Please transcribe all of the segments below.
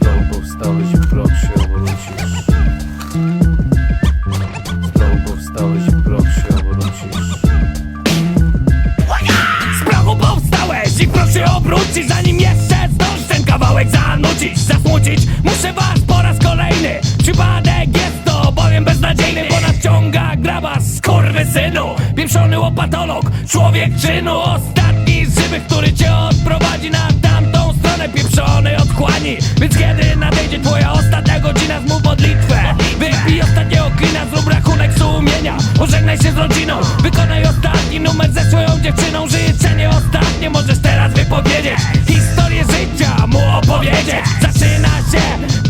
Znowu powstałeś i w proch się obrócisz. Znowu powstałeś i w się obrócisz. Z powstałeś i proszę obrócić Zanim jeszcze zdążysz ten kawałek zanucić Zasmucić muszę was po raz kolejny Przypadek jest to bowiem beznadziejny Bo nadciąga grabas, synu Pieprzony łopatolog, człowiek czynu Ostatni z żywych, który cię odprowadzi na Pieprzony odchłani Więc kiedy nadejdzie twoja ostatnia godzina Zmów modlitwę. Wypij ostatniego klina, zrób rachunek sumienia. Pożegnaj się z rodziną, wykonaj ostatni numer ze swoją dziewczyną. Życzenie ostatnie możesz teraz wypowiedzieć. Historię życia mu opowiedzieć. Zaczyna się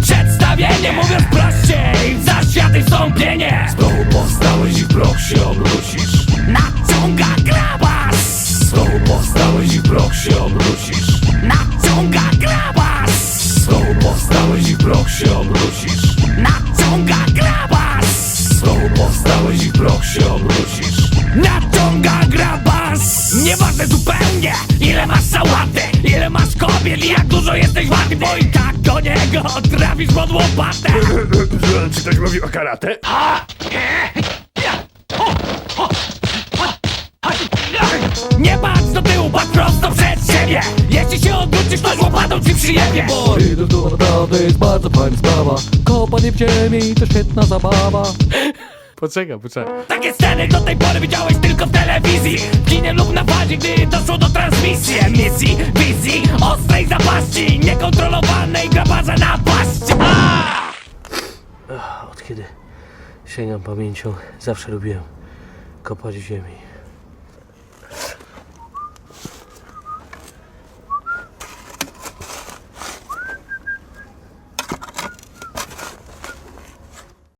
przedstawienie Mówiąc prościej, za światy wstąpienie. Znowu powstałeś i w proch się obrócisz. Naciąga grabas Znowu powstałeś i w proch się obrócisz. Proch się obrócisz. Naciąga grabas! Znowu powstałeś i w proch się obrócisz. Naciąga grabas! Nieważne zupełnie ile masz sałaty Ile masz kobiet i jak dużo jesteś warty Bo i tak do niego trafisz pod łopatę. Czy ktoś mówi o karate? Nie! Do tyłu, przyjebie Idę tu naprawdę jest bardzo fajna sprawa. Kopanie w ziemi to świetna zabawa. Poczekaj, poczekaj. Takie sceny do tej pory widziałeś tylko w telewizji. W kinie lub na fazie, gdy doszło do transmisji. Emisji, wizji, ostrej zapaści. Niekontrolowanej grabarza napaści Od kiedy sięgam pamięcią zawsze lubiłem kopać w ziemi